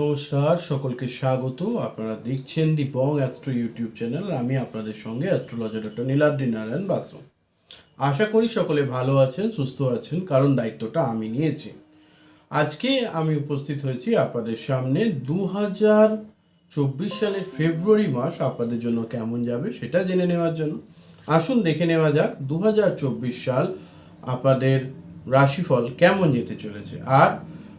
নমস্কার, সকলকে স্বাগত। আপনারা দেখছেন the Bong astro YouTube channel. আমি আপনাদের সঙ্গে অ্যাস্ট্রোলজার ডক্টর নীলাদ্রি নারায়ণ বাসু। আশা করি সকলে ভালো আছেন, সুস্থ আছেন, কারণ দায়িত্বটা আমি নিয়েছি। আজকে আমি উপস্থিত হয়েছি আপনাদের সামনে। দু হাজার চব্বিশ সালের ফেব্রুয়ারি মাস আপনাদের জন্য কেমন যাবে সেটা জেনে নেওয়ার জন্য। আসুন দেখে নেওয়া যাক দু হাজার চব্বিশ সাল আপনাদের রাশিফল কেমন যেতে চলেছে। আর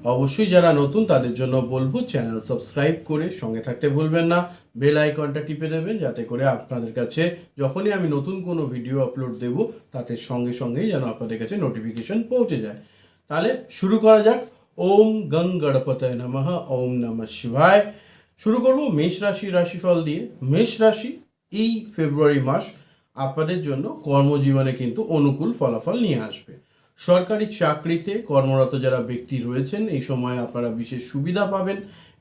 অবশ্যই যারা নতুন, তাদের জন্য বলব চ্যানেল সাবস্ক্রাইব করে সঙ্গে থাকতে ভুলবেন না। বেল আইকনটা টিপে দেবেন যাতে করে আপনাদের কাছে যখনই আমি নতুন কোনো ভিডিও আপলোড দেব, তাতে সঙ্গে সঙ্গেই যেন আপনাদের কাছে নোটিফিকেশন পৌঁছে যায়। তাহলে শুরু করা যাক। ওম গং গণপতায় নমঃ, ওম নমঃ শিবায়। শুরু করব মেষ রাশি, রাশিফল দিয়ে। মেষ রাশি, এই ফেব্রুয়ারি মাস আপনাদের জন্য কর্মজীবনে কিন্তু অনুকূল ফলাফল নিয়ে আসবে। সরকারি চাকরিতে কর্মরত যারা ব্যক্তি রয়েছেন, এই সময় আপনারা বিশেষ সুবিধা পাবেন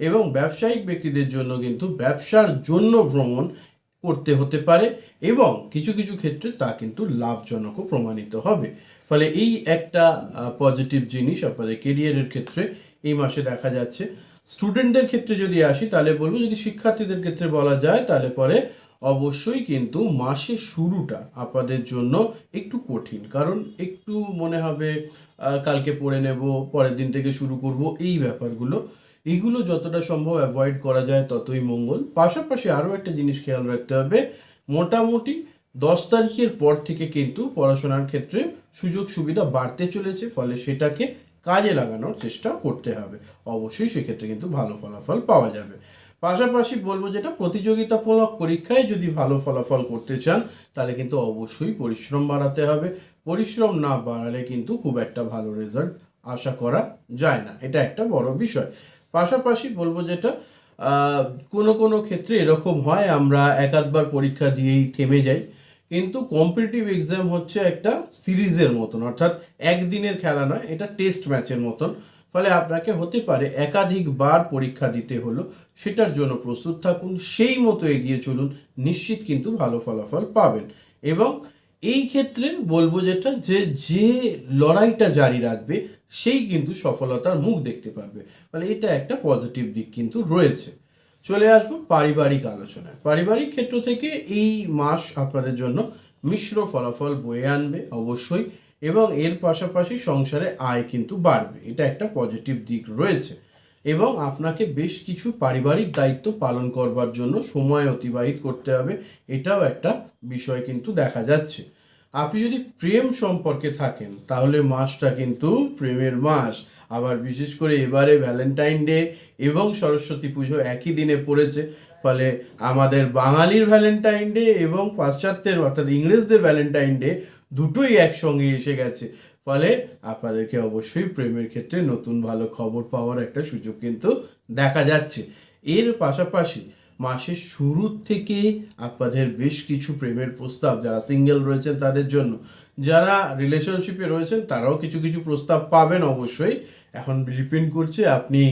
এবং ব্যবসায়িক ব্যক্তিদের জন্য কিন্তু ব্যবসার জন্য ভ্রমণ করতে হতে পারে এবং কিছু কিছু ক্ষেত্রে তা কিন্তু লাভজনকও প্রমাণিত হবে। ফলে এই একটা পজিটিভ জিনিস আপনাদের কেরিয়ারের ক্ষেত্রে এই মাসে দেখা যাচ্ছে। স্টুডেন্টদের ক্ষেত্রে যদি আসি, তাহলে বলব যদি শিক্ষার্থীদের ক্ষেত্রে বলা যায়, তাহলে পরে অবশ্যই কিন্তু মাসের শুরুটা আপনাদের জন্য একটু কঠিন। কারণ একটু মনে হবে কালকে পড়ে নেব, পরের দিন থেকে শুরু করব, এই ব্যাপারগুলো। এইগুলো যতটা সম্ভব অ্যাভয়েড করা যায়, ততই মঙ্গল। পাশাপাশি আরও একটা জিনিস খেয়াল রাখতে হবে, মোটামুটি দশ তারিখের পর থেকে কিন্তু পড়াশোনার ক্ষেত্রে সুযোগ সুবিধা বাড়তে চলেছে, ফলে সেটাকে কাজে লাগানোর চেষ্টা করতে হবে। অবশ্যই সেক্ষেত্রে কিন্তু ভালো ফলাফল পাওয়া যাবে। পাশাপাশি বলব যেটা প্রতিযোগিতামূলক পরীক্ষায় যদি ভালো ফলাফল করতে চান, তাহলে কিন্তু অবশ্যই পরিশ্রম বাড়াতে হবে। পরিশ্রম না বাড়ালে কিন্তু খুব একটা ভালো রেজাল্ট আশা করা যায় না। এটা একটা বড় বিষয়। পাশাপাশি বলব যেটা কোনো কোনো ক্ষেত্রে এরকম হয়, আমরা এক আধবার পরীক্ষা দিয়েই থেমে যাই। কিন্তু কম্পিটিটিভ এক্সাম হচ্ছে একটা সিরিজের মতন, অর্থাৎ একদিনের খেলা নয়, এটা টেস্ট ম্যাচের মতন। ফলে আপনাকে হতে পারে একাধিকবার পরীক্ষা দিতে হলো, সেটার জন্য প্রস্তুত থাকুন, সেই মতো এগিয়ে চলুন, নিশ্চিত কিন্তু ভালো ফলাফল পাবেন। এবং এই ক্ষেত্রে বলব যেটা, যে যে লড়াইটা জারি রাখবে, সেই কিন্তু সফলতার মুখ দেখতে পারবে। ফলে এটা একটা পজিটিভ দিক কিন্তু রয়েছে। চলে আসব পারিবারিক আলোচনায়। পারিবারিক ক্ষেত্র থেকে এই মাস আপনাদের জন্য মিশ্র ফলাফল বয়ে আনবে, অবশ্যই। এবং এর পাশাপাশি সংসারে আয় কিন্তু বাড়বে। এটা একটা পজিটিভ দিক রয়েছে। এবং আপনাকে বেশ কিছু পারিবারিক দায়িত্ব পালন করবার জন্য সময় অতিবাহিত করতে হবে, এটাও একটা বিষয় কিন্তু দেখা যাচ্ছে। আপনি যদি প্রেম সম্পর্কে থাকেন, তাহলে মাসটা কিন্তু প্রেমের মাস। আবার বিশেষ করে এবারে ভ্যালেন্টাইন ডে এবং সরস্বতী পুজো একই দিনে পড়েছে। ফলে আমাদের বাঙালির ভ্যালেন্টাইন ডে এবং পাশ্চাত্যের, অর্থাৎ ইংরেজদের ভ্যালেন্টাইন ডে দুটোই একসঙ্গে এসে গেছে। ফলে আপনাদেরকে অবশ্যই প্রেমের ক্ষেত্রে নতুন ভালো খবর পাওয়ার একটা সুযোগ কিন্তু দেখা যাচ্ছে। এর পাশাপাশি মাসের শুরু থেকে আপনাদের বেশ কিছু প্রেমের প্রস্তাব, যারা সিঙ্গেল রয়েছেন তাদের জন্য, যারা রিলেশনশিপে রয়েছেন তারাও কিছু কিছু প্রস্তাব পাবেন অবশ্যই। এখন ডিপেন্ড করছে আপনি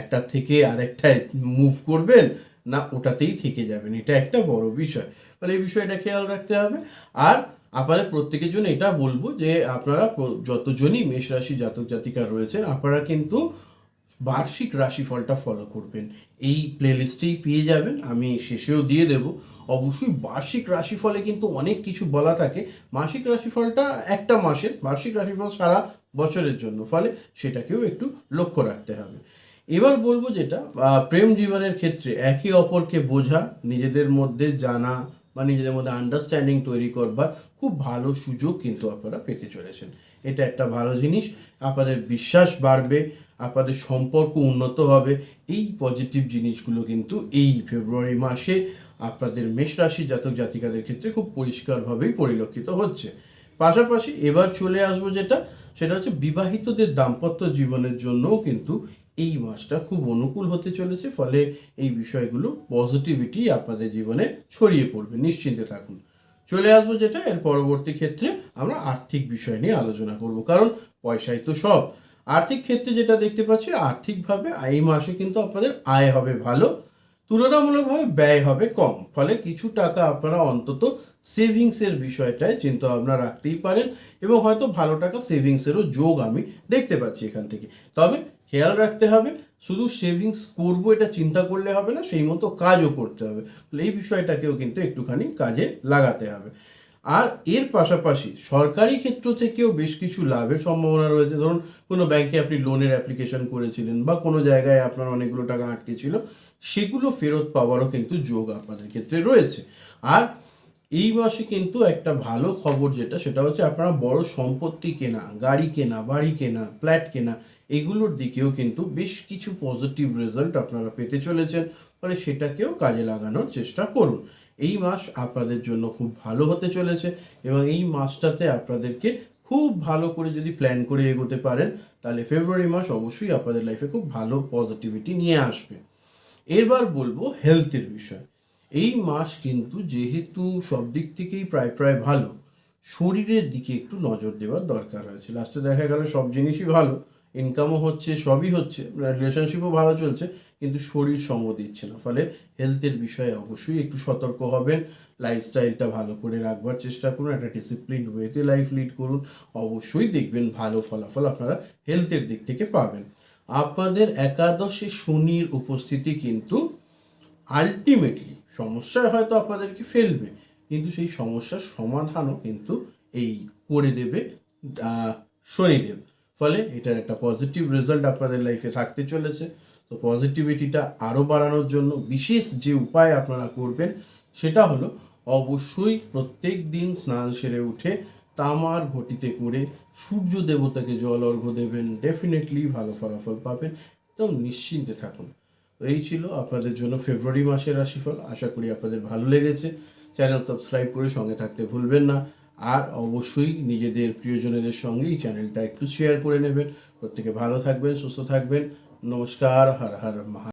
একটা থেকে আরেকটায় মুভ করবেন না, ওটাতেই থেকে যাবেন। এটা একটা বড় বিষয়। ফলে এই বিষয়টা খেয়াল রাখতে হবে। আর আপনাদের প্রত্যেকের জন্য এটা বলব যে, আপনারা যতজনই মেষ রাশি জাতক জাতিকা রয়েছেন, আপনারা কিন্তু বার্ষিক রাশিফলটা ফলো করবেন। এই প্লেলিস্টেই পেয়ে যাবেন। আমি শেষেও দিয়ে দেব। অবশ্যই বার্ষিক রাশিফলে কিন্তু অনেক কিছু বলা থাকে। মাসিক রাশিফলটা একটা মাসের। বার্ষিক রাশিফল সারা বছরের জন্য। ফলে সেটাকেও একটু লক্ষ্য রাখতে হবে। এবার বলব যেটা প্রেম জীবনের ক্ষেত্রে একে অপরকে বোঝা, নিজেদের মধ্যে জানা বা নিজেদের মধ্যে আন্ডারস্ট্যান্ডিং তৈরি করবার খুব ভালো সুযোগ কিন্তু আপনারা পেতে চলেছেন। এটা একটা ভালো জিনিস, আপনাদের বিশ্বাস বাড়বে, আপনাদের সম্পর্ক উন্নত হবে। এই পজিটিভ জিনিসগুলো কিন্তু এই ফেব্রুয়ারি মাসে আপনাদের মেষ রাশি জাতক জাতিকাদের ক্ষেত্রে খুব পরিষ্কারভাবেই পরিলক্ষিত হচ্ছে। পাশাপাশি এবার চলে আসব যেটা, সেটা হচ্ছে বিবাহিতদের দাম্পত্য জীবনের জন্যও কিন্তু এই মাসটা খুব অনুকূল হতে চলেছে, ফলে এই বিষয়গুলো পজিটিভিটি আপনাদের জীবনে ছড়িয়ে পড়বে, নিশ্চিন্তে থাকুন। চলে আসব যেটা, এর পরবর্তী ক্ষেত্রে আমরা আর্থিক বিষয় নিয়ে আলোচনা করব, কারণ পয়সাই তো সব। আর্থিক ক্ষেত্রে যেটা দেখতে পাচ্ছি, আর্থিকভাবে এই মাসে কিন্তু আপনাদের আয় হবে ভালো, তুলনামূলকভাবে ব্যয় হবে কম, ফলে কিছু টাকা আপনারা অন্তত সেভিংসের বিষয়টায় চিন্তা ভাবনা রাখতেই পারেন, এবং হয়তো ভালো টাকা সেভিংসেরও যোগ আমি দেখতে পাচ্ছি এখান থেকে। তবে খেয়াল রাখতে হবে, শুধু সেভিংস করব এটা চিন্তা করলে হবে না, সেই মতো কাজও করতে হবে। এই বিষয়টাকেও কিন্তু একটুখানি কাজে লাগাতে হবে। আর এর পাশাপাশি সরকারি ক্ষেত্র থেকেও বেশ কিছু লাভের সম্ভাবনা রয়েছে। ধরুন, কোনো ব্যাংকে আপনি লোনের অ্যাপ্লিকেশন করেছিলেন বা কোনো জায়গায় আপনার অনেকগুলো টাকা আটকে ছিল, সেগুলো ফেরত পাওয়ারও কিন্তু যোগ আপনাদের ক্ষেত্রে রয়েছে। আর এই মাসে কিন্তু একটা ভালো খবর যেটা, সেটা হচ্ছে আপনারা বড় সম্পত্তি কেনা, গাড়ি কেনা, বাড়ি কেনা, ফ্ল্যাট কেনা, এগুলোর দিকেও কিন্তু বেশ কিছু পজিটিভ রেজাল্ট আপনারা পেতে চলেছেন। ফলে সেটাকেও কাজে লাগানোর চেষ্টা করুন। এই মাস আপনাদের জন্য খুব ভালো হতে চলেছে এবং এই মাসটাতে আপনাদেরকে খুব ভালো করে যদি প্ল্যান করে এগোতে পারেন, তাহলে ফেব্রুয়ারি মাস অবশ্যই আপনাদের লাইফে খুব ভালো পজিটিভিটি নিয়ে আসবে। এরবার বলব হেলথের বিষয়। এই মাস কিন্তু যেহেতু সব দিক থেকেই প্রায় প্রায় ভালো, শরীরের দিকে একটু নজর দেওয়ার দরকার আছে লাস্টে দেখা গেল সব জিনিসই ভালো ইনকামও হচ্ছে, সবই হচ্ছে রিলেশনশিপও ভালো চলছে, কিন্তু শরীর সঙ্গ দিচ্ছে না। ফলে হেলথের বিষয়ে অবশ্যই একটু সতর্ক হবেন লাইফস্টাইলটা ভালো করে রাখবার চেষ্টা করুন, একটা ডিসিপ্লিন ওয়েতে লাইফ লিড করুন। অবশ্যই দেখবেন ভালো ফলাফল আপনারা হেলথের দিক থেকে পাবেন। আপনাদের একাদশে শনির উপস্থিতি কিন্তু আলটিমেটলি সমস্যায় হয়তো আপনাদেরকে ফেলবে। কিন্তু সেই সমস্যার সমাধানও কিন্তু এই করে দেবে শনিদেব ফলে এটার একটা পজিটিভ রেজাল্ট আপনাদের লাইফে থাকতে চলেছে। তো পজিটিভিটিটা আরও বাড়ানোর জন্য বিশেষ যে উপায় আপনারা করবেন, সেটা হলো অবশ্যই প্রত্যেক দিন স্নান সেরে উঠে তামার ঘটিতে করে সূর্য দেবতাকে জল অর্ঘ্য দেবেন। ডেফিনেটলি ভালো ফলাফল পাবেন। একদম নিশ্চিন্তে থাকুন। এই ছিল আপনাদের জন্য ফেব্রুয়ারি মাসের রাশিফল। আশা করি আপনাদের ভালো লেগেছে। চ্যানেল সাবস্ক্রাইব করে সঙ্গে থাকতে ভুলবেন না। আর অবশ্যই নিজেদের প্রিয়জনেদের সঙ্গে এই চ্যানেলটা একটু শেয়ার করে নেবেন। প্রত্যেকে ভালো থাকবেন, সুস্থ থাকবেন। নমস্কার, হর হর মহা